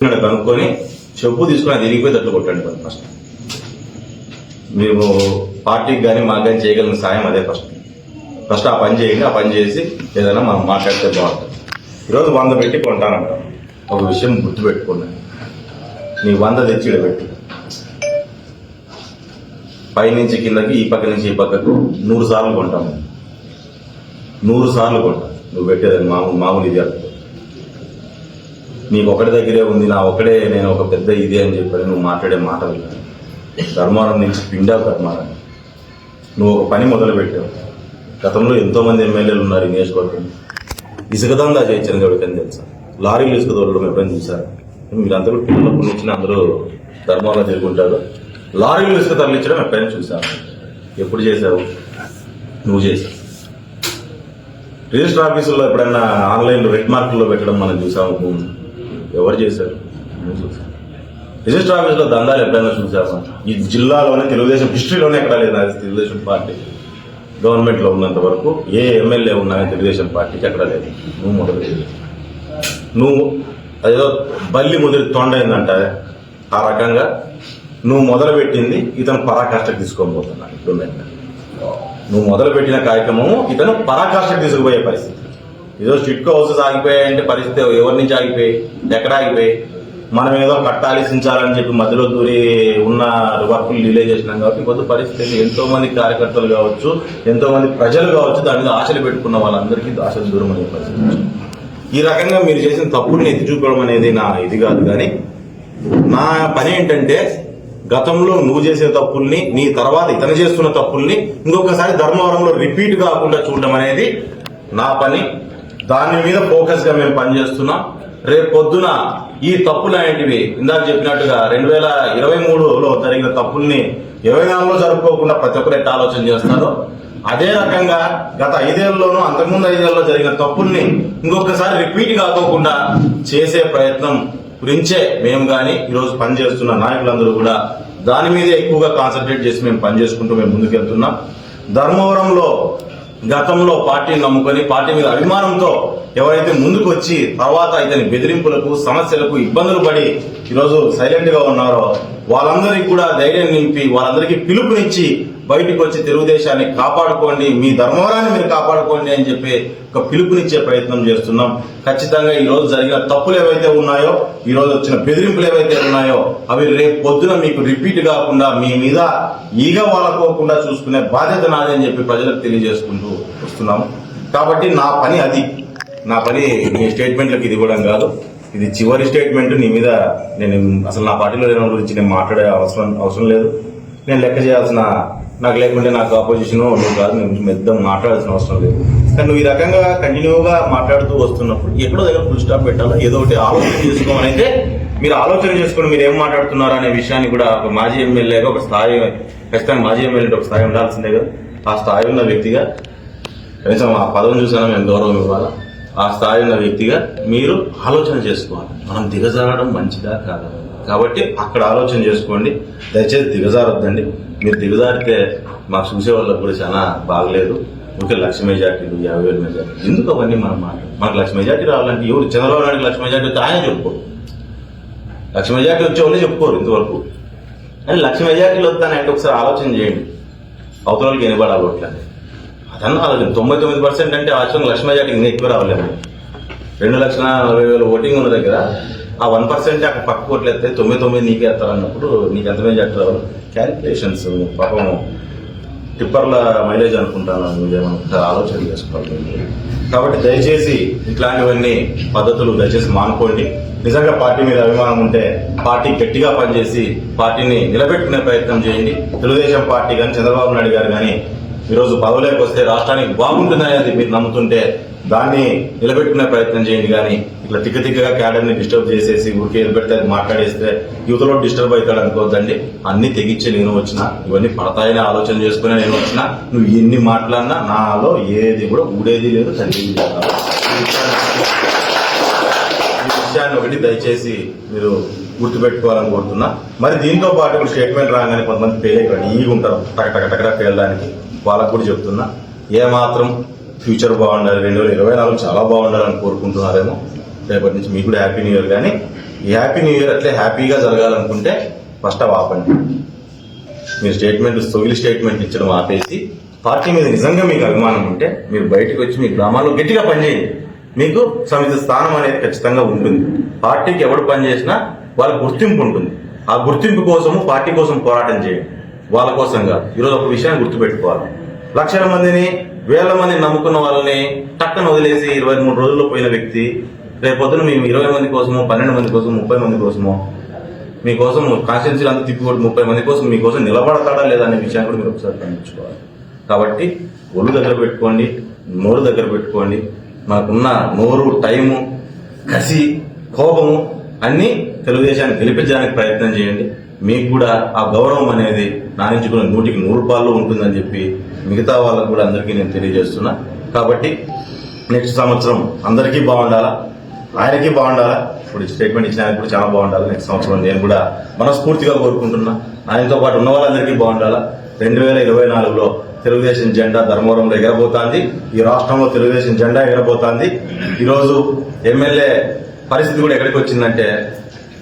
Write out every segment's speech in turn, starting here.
ఇక్కడ కనుక్కొని చెప్పు తీసుకొని అది ఇరిగిపోయి కొట్టండి మరి ఫస్ట్ మేము పార్టీకి కానీ మాకు కానీ చేయగలిగిన సాయం అదే ఫస్ట్ ఫస్ట్ ఆ పని చేయండి ఆ పని చేసి ఏదైనా మనం మాట్లాడితే బాగుంటుంది. ఈరోజు వంద పెట్టి కొంటానంట ఒక విషయం గుర్తుపెట్టుకున్నాను నీ వంద తెచ్చి ఈడ పెట్టు పైనుంచి కిందకి ఈ పక్క నుంచి ఈ పక్కకు నూరు సార్లు కొంటాము నూరు సార్లు కొంటాం. నువ్వు పెట్టేదని మామూలు మామూలు ఇది నీకు ఒకటి దగ్గరే ఉంది నా ఒకడే నేను ఒక పెద్ద ఇది అని చెప్పాను నువ్వు మాట్లాడే మాటలు కాదు. ధర్మవరం నుంచి పిండావు ధర్మారం. నువ్వు ఒక పని మొదలు పెట్టావు గతంలో ఎంతోమంది ఎమ్మెల్యేలు ఉన్నారు ఈ నియోజకవర్గం ఇసుకదంగా చేయించాను ఎవరికని తెలుసా? లారీలు ఇసుక తోలడం ఎప్పుడైనా చూసారు మీరందరూ కూడా నుంచి అందరూ ధర్మంలో తిరుగుంటారు. లారీలు ఇసుక తరలించడం ఎప్పుడైనా చూసాను ఎప్పుడు చేసావు నువ్వు చేసావు రిజిస్టర్ ఆఫీసుల్లో ఎప్పుడైనా ఆన్లైన్లో రెడ్ మార్కుల్లో పెట్టడం మనం చూసాము. భూమి ఎవరు చేశారు? నువ్వు రిజిస్టర్ దందాలు ఎప్పుడైనా చూసామా ఈ జిల్లాలోనే తెలుగుదేశం హిస్టరీలోనే ఎక్కడా లేదు తెలుగుదేశం పార్టీ. గవర్నమెంట్లో ఉన్నంత వరకు ఏ ఎమ్మెల్యే ఉన్నా తెలుగుదేశం పార్టీకి ఎక్కడా లేదు. నువ్వు మొదలు నువ్వు అదేదో బల్లి ముదిరి తొండైందంట ఆ రకంగా నువ్వు మొదలుపెట్టింది ఇతను పరాకాష్ఠకు తీసుకొని పోతున్నాను ఇప్పుడు నువ్వు మొదలుపెట్టిన కార్యక్రమము ఇతను పరాకాష్ఠకు తీసుకుపోయే పరిస్థితి. ఏదో చిట్కో హౌసెస్ ఆగిపోయాయంటే పరిస్థితి ఎవరి నుంచి ఆగిపోయి ఎక్కడ ఆగిపోయి మనం ఏదో కట్టాలి సించాలని చెప్పి మధ్యలో దూరి ఉన్న వర్కులు డిలే చేసినాం కాబట్టి కొద్ది పరిస్థితి ఎంతో మంది కార్యకర్తలు కావచ్చు ఎంతో మంది ప్రజలు కావచ్చు దాని మీద ఆశలు పెట్టుకున్న వాళ్ళందరికీ ఆశలు దూరం అనే పరిస్థితి ఈ రకంగా మీరు చేసిన తప్పుల్ని ఎత్తి చూపడం అనేది నా ఇది కాదు కానీ నా పని ఏంటంటే గతంలో నువ్వు చేసే తప్పుల్ని నీ తర్వాత ఇతను చేస్తున్న తప్పుల్ని ఇంకొకసారి ధర్మవరంలో రిపీట్ కాకుండా చూడడం అనేది నా పని. దాని మీద ఫోకస్గా మేము పనిచేస్తున్నాం. రేపు పొద్దున ఈ తప్పులు అనేటివి ఇందాక చెప్పినట్టుగా రెండు వేల ఇరవై మూడులో జరిగిన తప్పుల్ని ఇరవై నాలుగులో జరుపుకోకుండా ప్రతి ఒక్కరు ఎట్లా ఆలోచన చేస్తారు అదే రకంగా గత ఐదేళ్ళలోనూ అంతకుముందు ఐదేళ్ళలో జరిగిన తప్పుల్ని ఇంకొకసారి రిపీట్ కాకోకుండా చేసే ప్రయత్నం గురించే మేము కానీ ఈరోజు పనిచేస్తున్న నాయకులందరూ కూడా దాని మీదే ఎక్కువగా కాన్సన్ట్రేట్ చేసి మేము పనిచేసుకుంటూ మేము ముందుకెళ్తున్నాం. ధర్మవరంలో గతంలో పార్టీని నమ్ముకొని పార్టీ మీద అభిమానంతో ఎవరైతే ముందుకు వచ్చి తర్వాత ఇతని బెదిరింపులకు సమస్యలకు ఇబ్బందులు పడి ఈరోజు సైలెంట్గా ఉన్నారో వాళ్ళందరికీ కూడా ధైర్యం నింపి వాళ్ళందరికీ పిలుపునిచ్చి బయటకు వచ్చి తెలుగుదేశాన్ని కాపాడుకోండి మీ ధర్మవరాన్ని మీరు కాపాడుకోండి అని చెప్పి ఒక పిలుపునిచ్చే ప్రయత్నం చేస్తున్నాం. ఖచ్చితంగా ఈ రోజు జరిగిన తప్పులు ఏవైతే ఉన్నాయో ఈ రోజు వచ్చిన బెదిరింపులు ఏవైతే ఉన్నాయో అవి రేపు పొద్దున మీకు రిపీట్ కాకుండా మీ మీద ఈగ వాళ్ళకోకుండా చూసుకునే బాధ్యత నాది అని చెప్పి ప్రజలకు తెలియజేసుకుంటూ వస్తున్నాము. కాబట్టి నా పని అది. నా పని మీ స్టేట్మెంట్లకు ఇది ఇవ్వడం కాదు. ఇది చివరి స్టేట్మెంట్. నీ మీద నేను అసలు నా పార్టీలో లేని గురించి నేను మాట్లాడే అవసరం అవసరం లేదు. నేను లెక్క చేయాల్సిన నాకు లేకుంటే నాకు ఆపోజిషన్ నువ్వు కాదు నేను పెద్ద మాట్లాడాల్సిన అవసరం లేదు. కానీ నువ్వు ఈ రకంగా కంటిన్యూగా మాట్లాడుతూ వస్తున్నప్పుడు ఎక్కడో దగ్గర ఫుల్ స్టాప్ పెట్టాలా? ఏదో ఒకటి ఆలోచన చేసుకోమని అయితే మీరు ఆలోచన చేసుకుని మీరు ఏం మాట్లాడుతున్నారు అనే విషయాన్ని కూడా ఒక మాజీ ఎమ్మెల్యేగా ఒక స్థాయి ఖచ్చితంగా మాజీ ఎమ్మెల్యే ఒక స్థాయి ఉండాల్సిందే కదా. ఆ స్థాయి ఉన్న వ్యక్తిగా కనీసం ఆ పదవిని చూసినా మేము గౌరవం ఇవ్వాలా? ఆ స్థాయి ఉన్న వ్యక్తిగా మీరు ఆలోచన చేసుకోవాలి. మనం దిగజారడం మంచిదా కాదా? కాబట్టి అక్కడ ఆలోచన చేసుకోండి. దయచేసి దిగజారొద్దండి. మీరు దిగజారితే మాకు చూసే వాళ్ళకి కూడా చాలా బాగలేదు. ఇంకా లక్ష మెజార్టీలు యాభై వేలు మెజార్టీ ఎందుకు అవన్నీ మనం మాట్లాడు మాకు లక్ష మెజార్టీ రావాలంటే ఎవరు చంద్రబాబు నాయుడు లక్ష మెజార్టీ వస్తే ఆయన చెప్పుకోరు. లక్ష మెజార్టీ వచ్చే వాళ్ళే చెప్పుకోరు ఇంతవరకు. కానీ లక్ష మెజార్టీలు వస్తానంటే ఒకసారి ఆలోచన చేయండి. అవతల వాళ్ళకి ఎనబడాలి ఓట్లని అదన్నా ఆలోచన. తొంభై తొమ్మిది పర్సెంట్ అంటే ఆచరణ లక్ష మెజార్టీ ఇంకా ఎక్కువ రావలేము. రెండు లక్షల నలభై వేల ఓటింగ్ ఉన్న దగ్గర ఆ వన్ పర్సెంట్ అక్కడ పక్క ఓట్లు ఎత్తే తొమ్మిది తొమ్మిది నీకే ఎత్తారు అన్నప్పుడు నీకు ఎంతమంది చేస్తారు క్యాలిక్యులేషన్స్ పాపం టిప్పర్ల మైలేజ్ అనుకుంటాను నువ్వేమో ఆలోచన చేసుకోవాలి. కాబట్టి దయచేసి ఇట్లాంటివన్నీ పద్ధతులు దయచేసి మానుకోండి. నిజంగా పార్టీ మీద అభిమానం ఉంటే పార్టీ గట్టిగా పనిచేసి పార్టీని నిలబెట్టుకునే ప్రయత్నం చేయండి. తెలుగుదేశం పార్టీ కానీ చంద్రబాబు నాయుడు గారు కానీ ఈరోజు పదవులోకి వస్తే రాష్ట్రానికి బాగుంటుందనేది మీరు నమ్ముతుంటే దాన్ని నిలబెట్టుకునే ప్రయత్నం చేయండి కానీ ఇట్లా తిక్క తిక్కగా క్యాడర్ని డిస్టర్బ్ చేసేసి ఊరికే ఏది పెడితే అది మాట్లాడేస్తే యువతలో డిస్టర్బ్ అవుతాడు అనుకోవద్దండి. అన్ని తెగించి నేను వచ్చిన ఇవన్నీ పడతాయని ఆలోచన చేసుకునే నేను వచ్చిన నువ్వు ఎన్ని మాట్లాడినా నాలో ఏది కూడా ఊడేది లేదు తగ్గేది లేదు. ఈ విషయాన్ని ఒకటి దయచేసి మీరు గుర్తుపెట్టుకోవాలని కోరుతున్నా మరి దీంతో పాటు ఇప్పుడు స్టేట్మెంట్ రాగానే కొంతమంది ఫెయిల్ అయిపోయారు. ఈగా ఉంటారు టక టక టకటక వాళ్ళకు కూడా చెప్తున్నా. ఏ మాత్రం ఫ్యూచర్ బాగుండాలి. రెండు వేల ఇరవై నాలుగు చాలా బాగుండాలని కోరుకుంటున్నారేమో. రేపటి నుంచి మీకు కూడా హ్యాపీ న్యూ ఇయర్ కానీ ఈ హ్యాపీ న్యూ ఇయర్ అట్లే హ్యాపీగా జరగాలనుకుంటే ఫస్ట్ అవి ఆపండి. మీరు స్టేట్మెంట్ సొగిలి స్టేట్మెంట్ ఇచ్చడం ఆపేసి పార్టీ మీద నిజంగా మీకు అభిమానం ఉంటే మీరు బయటకు వచ్చి మీ గ్రామాల్లో గట్టిగా పనిచేయండి. మీకు సమిత స్థానం అనేది ఖచ్చితంగా ఉంటుంది. పార్టీకి ఎవడు పని చేసినా వాళ్ళ గుర్తింపు ఉంటుంది. ఆ గుర్తింపు కోసము పార్టీ కోసం పోరాటం చేయండి. వాళ్ళ కోసం కాదు. ఈరోజు ఒక విషయాన్ని గుర్తుపెట్టుకోవాలి. లక్షల మందిని వేల మందిని నమ్ముకున్న వాళ్ళని టక్కన వదిలేసి ఇరవై మూడు రోజుల్లో పోయిన వ్యక్తి రేపొద్దున మేము ఇరవై మంది కోసమో పన్నెండు మంది కోసం ముప్పై మంది కోసమో మీకోసం కాన్స్టిట్యూన్సీలు అంతా తిప్పికొట్టి ముప్పై మంది కోసం మీకోసం నిలబడతాడా లేదా అనే విషయాన్ని కూడా మీరు ఒకసారి గమనించుకోవాలి. కాబట్టి ఒళ్ళు దగ్గర పెట్టుకోండి నోరు దగ్గర పెట్టుకోండి. మనకున్న నోరు టైము కసి కోపము అన్నీ తెలుగుదేశాన్ని గెలిపించడానికి ప్రయత్నం చేయండి. మీకు కూడా ఆ గౌరవం అనేది నా నుంచి కూడా నూటికి నూరు రూపాయలు ఉంటుందని చెప్పి మిగతా వాళ్ళకు కూడా అందరికీ నేను తెలియజేస్తున్నా. కాబట్టి నెక్స్ట్ సంవత్సరం అందరికీ బాగుండాలా? ఆయనకి బాగుండాలా? ఇప్పుడు స్టేట్మెంట్ ఇచ్చిన ఆయన కూడా చాలా బాగుండాలి నెక్స్ట్ సంవత్సరం? నేను కూడా మనస్ఫూర్తిగా కోరుకుంటున్నా. ఆయనతో పాటు ఉన్న వాళ్ళందరికీ బాగుండాలా? రెండు వేల ఇరవై నాలుగులో తెలుగుదేశం జెండా ధర్మవరంలో ఎగరబోతోంది. ఈ రాష్ట్రంలో తెలుగుదేశం జెండా ఎగరబోతోంది. ఈరోజు ఎమ్మెల్యే పరిస్థితి కూడా ఎక్కడికి వచ్చిందంటే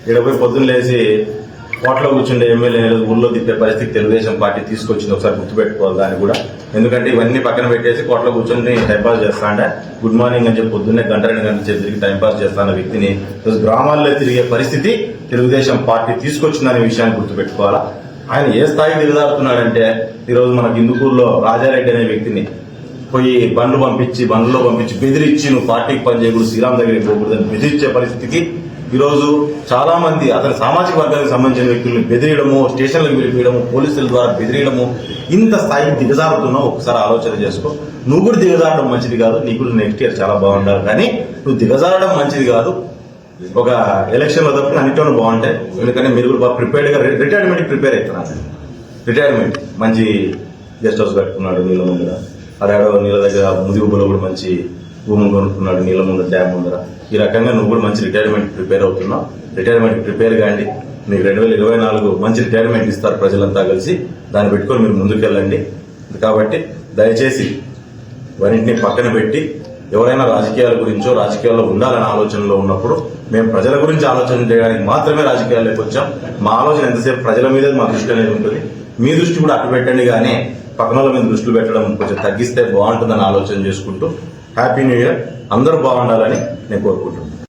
ఇక్కడ పోయి పొద్దున్న లేచి కోట్లో కూర్చుండే ఎమ్మెల్యే ఊళ్ళో తిప్పే పరిస్థితి తెలుగుదేశం పార్టీ తీసుకొచ్చింది. ఒకసారి గుర్తుపెట్టుకోవాలి దాన్ని కూడా. ఎందుకంటే ఇవన్నీ పక్కన పెట్టేసి కోట్లో కూర్చొని టైం పాస్ చేస్తాండే గుడ్ మార్నింగ్ అని చెప్పి పొద్దున్నే గంట రెండు గంటల తిరిగి టైం పాస్ చేస్తాన్న వ్యక్తిని గ్రామాల్లో తిరిగే పరిస్థితి తెలుగుదేశం పార్టీ తీసుకొచ్చిందనే విషయాన్ని గుర్తుపెట్టుకోవాలా? ఆయన ఏ స్థాయికి దిగజారుతున్నాడంటే ఈరోజు మనకి ఇందుకూరులో రాజారెడ్డి అనే వ్యక్తిని పోయి బండ్లు పంపించి బండ్లో పంపించి బెదిరించి నువ్వు పార్టీకి పనిచేయకూడదు శ్రీరామ్ దగ్గరికి పోకూడదని బెదిరించే పరిస్థితికి ఈరోజు చాలా మంది అతని సామాజిక వర్గానికి సంబంధించిన వ్యక్తులను బెదిరియడము స్టేషన్లకు పిలిపించడము పోలీసుల ద్వారా బెదిరియడము ఇంత స్థాయికి దిగజారుతున్నావు ఒకసారి ఆలోచన చేసుకో. నువ్వు కూడా దిగజారడం మంచిది కాదు నీకు కూడా నెక్స్ట్ ఇయర్ చాలా బాగుండాలి. కానీ నువ్వు దిగజారడం మంచిది కాదు. ఒక ఎలక్షన్లో తప్ప అన్నిటిలో బాగుంటాయి. ఎందుకంటే మీరు కూడా బాగా ప్రిపేర్డ్గా రిటైర్మెంట్ ప్రిపేర్ అవుతున్నారు. రిటైర్మెంట్ మంచి గెస్ట్ హౌస్ కట్టుకున్నాడు నీళ్ళ ముందర అడాడో నీళ్ళ దగ్గర ముదిగుబ్బలో కూడా మంచి భూమి కొనుక్కున్నాడు నీళ్ళ ముందర డ్యామ్ ముందర. ఈ రకంగా నువ్వు కూడా మంచి రిటైర్మెంట్ ప్రిపేర్ అవుతున్నావు. రిటైర్మెంట్ ప్రిపేర్ కాండి. మీకు రెండు వేల ఇరవై నాలుగు మంచి రిటైర్మెంట్ ఇస్తారు ప్రజలంతా కలిసి. దాన్ని పెట్టుకొని మీరు ముందుకెళ్ళండి. కాబట్టి దయచేసి వారింటిని పక్కన పెట్టి ఎవరైనా రాజకీయాల గురించో రాజకీయాల్లో ఉండాలనే ఆలోచనలో ఉన్నప్పుడు మేము ప్రజల గురించి ఆలోచన చేయడానికి మాత్రమే రాజకీయాల్లోకి వచ్చాం. మా ఆలోచన ఎంతసేపు ప్రజల మీద మా దృష్టి అనేది ఉంటుంది. మీ దృష్టి కూడా అటు పెట్టండి కానీ పక్కన మీద దృష్టిలు పెట్టడం కొంచెం తగ్గిస్తే బాగుంటుందని ఆలోచన చేసుకుంటూ హ్యాపీ న్యూ ఇయర్. అందరూ బాగుండాలని నేను కోరుకుంటున్నాను.